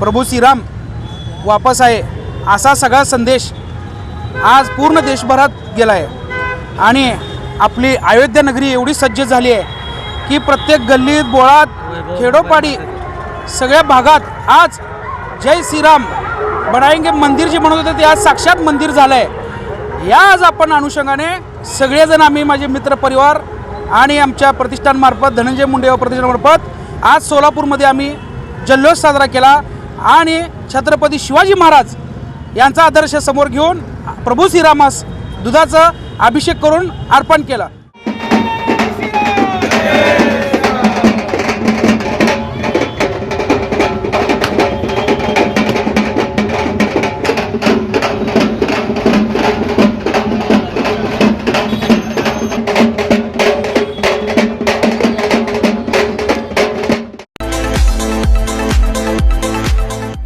प्रभू श्रीराम वापस आहे असा सगळा संदेश आज पूर्ण देशभरात गेला आहे आणि आपली अयोध्या नगरी एवढी सज्ज झाली आहे की प्रत्येक गल्लीत बोळात खेडोपाडी सगळ्या भागात आज जय श्रीराम बनाएंगे मंदिर जे म्हणत होते ते आज साक्षात मंदिर झालं आहे या आज आपण अनुषंगाने सगळेजण आम्ही माझे मित्र परिवार आणि आमच्या प्रतिष्ठानमार्फत धनंजय मुंडे व प्रतिष्ठानमार्फत आज सोलापूरमध्ये आम्ही जल्लोष साजरा केला. आणि छत्रपती शिवाजी महाराज यांचा आदर्श समोर घेऊन प्रभू श्रीरामास दुधाचं अभिषेक करून अर्पण केला.